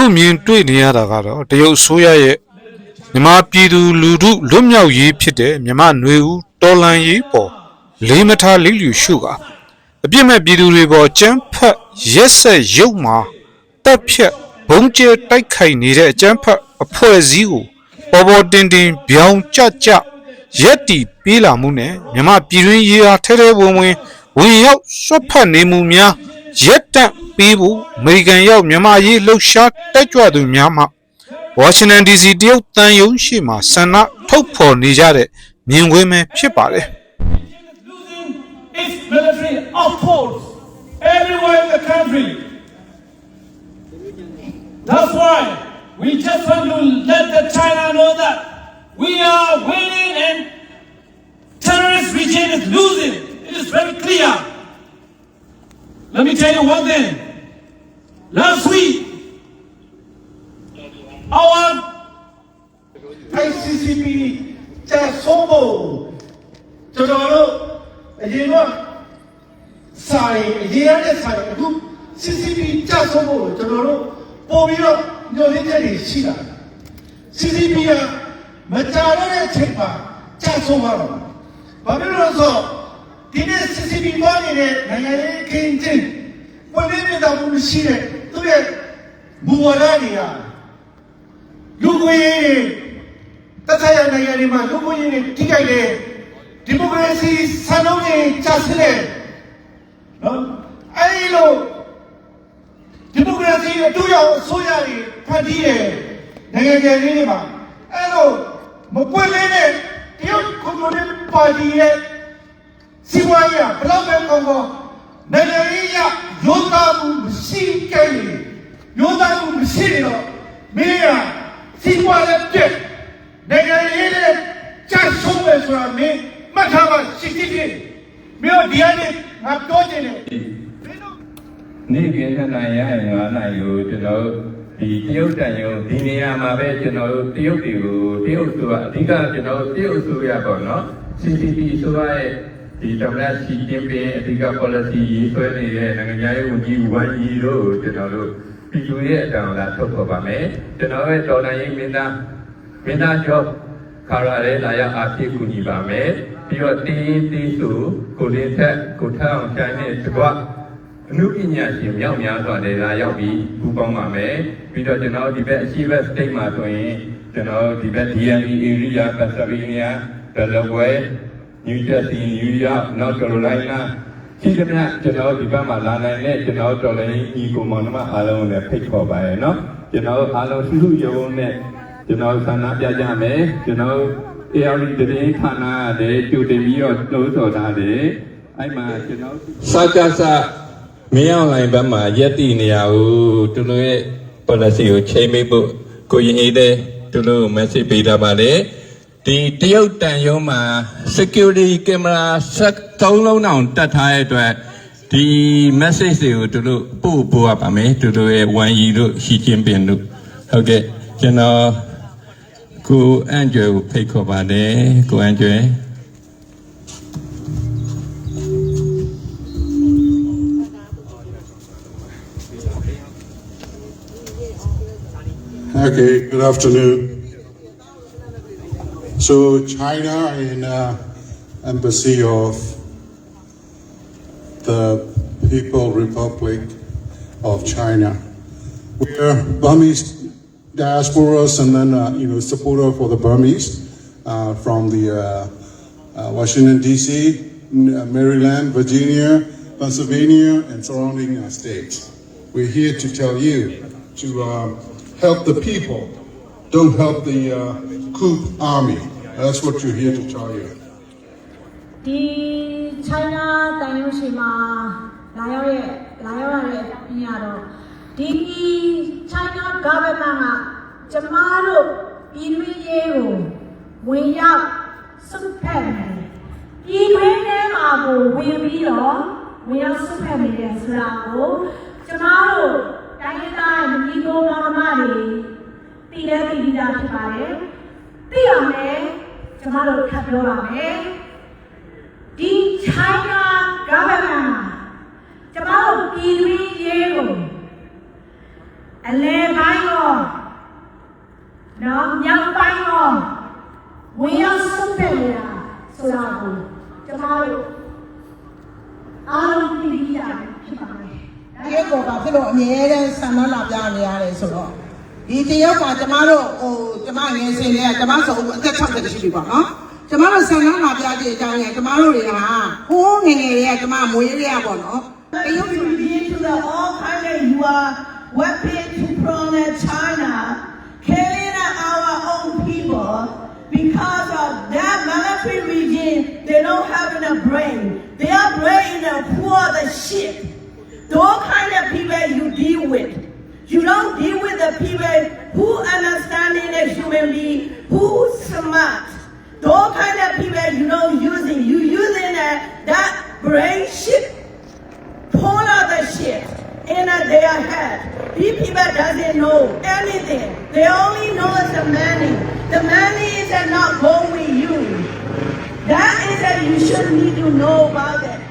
အခုမြင်တွေ့နေရတာကတော့တရုတ်အစိုးရရဲ့မြန်မာပြည်သူလူထုလွတ်မြောက်ရေးဖြစ်တဲ့မြန်မာຫນွေဦးတော်လန်ရေးပေါ်လေးမထားလိလျူရှုကာအပြစ်မဲ့ပြည်သူတွေပေါ်ကြမ်းဖက်ရက်ဆက်ရုပ်မှာတက်ဖြတ်ဘုံကျဲတိုက်ခိုက်နေတဲ့အကြမ်းဖက်အဖွဲ့အစည်းကိုပေါ်ပေါ်တင်တင်ပြောင်းကြကြရက်တီပေးလာမှုနဲ့မြန်မာပြည်တွင်းရေးအားထဲထဲဝင်ဝင်ဝင်ရောက်ဆွတ်ဖက်နေမှုများရက်တန့် ပေးဖို့အမေရိကန်ရောက်မြန်မာရေးလှုပ်ရှားတက်ကြွသူများမှဝါရှင်တန် DC တရုတ်တန်ယုံရှိမှဆန္ဒထုတ်ဖော်နေကြတဲ့မြင်ကွင်းပဲဖြစ်ပါတယ် losing its military outposts everywhere in the country. That's why we just want to let the China know that we are winning and terrorist regime is losing. It is very clear. Let me tell you one thing. Last week, our ICCP ကျဆုံးဖို့ကျွန်တော်တို့အရင်ကဆိုင်အရင်ရတဲ့ဆိုင်အခု CCP ကျဆုံးဖို့ကျွန်တော်တို့ပို့ပြီးတော့ညှို့ရင်းချက်တွေရှိလာတယ် CCP ကမကြတော့တဲ့အချိန်မှာကျဆုံးသွားတော့ဘာဖြစ်လို့လဲဆိုတော့ ဒီနေ့ CCP ပေါ်နေတဲ့နိုင်ငံရေးခင်းချင်းဝင်နေမြတ်တော်မှုရှိတဲ့သူ့ရဲ့မူဝါဒတွေကလူကိုယ်ရေးတွေတခြားရနိုင်ငံတွေမှာလူမှုရေးတွေထိခိုက်တယ်ဒီမိုကရေစီစံနှုန်းတွေကျဆင်းတယ်နော်အဲဒီလိုဒီမိုကရေစီအတူရောက်အစိုးရတွေဖန်တီးတယ်နိုင်ငံငယ်လေးတွေမှာအဲလိုမပွင့်လေးတဲ့တရုတ်ကွန်မြူနစ်ပါတီရဲ့ စီဝါရေးကဘယ်လောက်ပဲကောင်းကောင်းနိုင်ငံရေးရရိုးသားမှုမရှိခဲ့ရင်ရိုးသားမှုမရှိနေတော့မင်းရစီဝါလည်းပြက်နိုင်ငံရေးနဲ့ကြာဆုံးမယ်ဆိုတာမင်းမှတ်ထားပါရှိတိတိမင်းတို့ဒီကနေငါပြောချင်တယ်မင်းတို့နေ့ကင်းနှစ်နိုင်ရရင်9နိုင်ကိုကျွန်တော်တို့ဒီတရုတ်တန်ရုံဒီနေရာမှာပဲကျွန်တော်တို့တရုတ်တွေကိုတရုတ်ဆိုတာအဓိကကျွန်တော်တို့တရုတ်ဆိုရပေါ့နော် CCP ဆိုရရဲ့ ဒီသမ္မတစီကျင်းပင်အဓိက policy ရေးဆွဲနေတဲ့နိုင်ငံရေးဝန်ကြီးဝမ်ယီတို့ကိုကျွန်တော်တို့ပြည်သူရဲ့အတောင်လာထုတ်ဖော်ပါမယ်ကျွန်တော်ရဲ့တော်လှန်ရေးမင်းသားမင်းသားကျော်ခါရရဲလာရောက်အားဖြည့်ကူညီပါမယ်ပြီးတော့တင်းတင်းဆိုကိုလင်းသက်ကိုထအောင်ချိုင်းနဲ့တကွအမှုပညာရှင်မြောက်များစွာတွေလာရောက်ပြီးပူးပေါင်းပါမယ်ပြီးတော့ကျွန်တော်ဒီဘက်အရှိဘက် state မှာဆိုရင်ကျွန်တော်ဒီဘက် DME area Pennsylvania Delaware New Jersey New York North Carolina ရှိသမျှကျွန်တော်ဒီဘက်မှာလာနိုင်တဲ့ကျွန်တော်တော်လည်းညီကိုမောင်နှမအားလုံးနဲ့ဖိတ်ခေါ်ပါရယ်နော်ကျွန်တော်အားလုံးစုစုရုံနဲ့ကျွန်တော်ဆန္ဒပြကြမယ်ကျွန်တော် AR တရင်ဌာနတဲ့ကြိုတင်ပြီးတော့နှိုးဆော်ထားတယ်အဲ့မှာကျွန်တော်စကားစမင်းအောင်လိုင်းဘက်မှာရက်တည်နေရဘူးသူတို့ရဲ့ policy ကိုချိန်မိဖို့ကိုရင်အေးတဲ့သူတို့ message ပေးတာပါလေ ဒီတရုတ်တန်ရုံးမှာ security camera ဆက်သုံးလုံးအောင်တက်ထားတဲ့အတွက်ဒီ message တွေကိုသူတို့ပို့ပို့ရပါမယ်သူတို့ရဲ့ဝန်ကြီးတို့ရှီချင်းပင်တို့ဟုတ်ကဲ့ကျွန်တော်ကိုအန်ကျွဲကိုဖိတ်ခေါ်ပါတယ်ကိုအန်ကျွဲ Okay, good afternoon. So China in uh, embassy of the People Republic of China. We are Burmese diasporas and then uh, you know supporter for the Burmese uh, from the uh, uh, Washington D.C., uh, Maryland, Virginia, Pennsylvania, and surrounding states. We're here to tell you to help the people. Don't help the uh, coup army. That's what you're here to tell you. ဒီ China တန်ရုံးရှိမှာလာရောက်ရဲ့လာရောက်ရတဲ့ပြင်ရတော့ဒီ China government ကကျမတို့ပြည်တွင်းရေးကိုဝင်ရောက်စုဖက်နေတယ်ပြည်တွင်းထဲမှာကိုဝင်ပြီးတော့ဝင်ရောက်စုဖက်နေတယ်ဆိုတာကိုကျမတို့တိုင်းဒေသညီကိုမောင်နှမတွေတည်တဲ့ပြည်သားဖြစ်ပါတယ်သိရမယ် ကျမတို့ထပ်ပြောပါမယ်ဒီ China government ကကျမတို့ပြည်တွင်းရေးကိုအလဲပိုင်းရောနော်မြောက်ပိုင်းရောဝင်ရောက်ဆုံးဖြတ်နေတာဆိုတာကိုကျမတို့အားလုံးသိပြီးရဖြစ်ပါမယ်တရုတ်ကဘာဖြစ်လို့အမြဲတမ်းဆန္ဒလာပြနေရတယ်ဆိုတော့ ဒီတရုတ်ကကျမတို့ဟိုကျမငယ်စဉ်လေးကကျမဆိုအသက်60ရှိပြီပေါ့နော်ကျမတို့ဆန္ဒလာပြတဲ့အကြောင်းကြီးကျမတို့တွေကဟိုးငယ်ငယ်လေးကကျမမွေးလေးရပေါ့နော်တရုတ် to be into the all kind of you are weapon to from China, killing our own people because of that military regime. They don't have enough brain. Their brain is poor the shit. Those kind of people you deal with. You don't deal with people who understanding the human being, who smart. Those kind of people you don't using. You using that, that brain shit pull out the shit in their head. These people doesn't know anything. They only know the money. The money is not going with you. That is that you should need to know about it.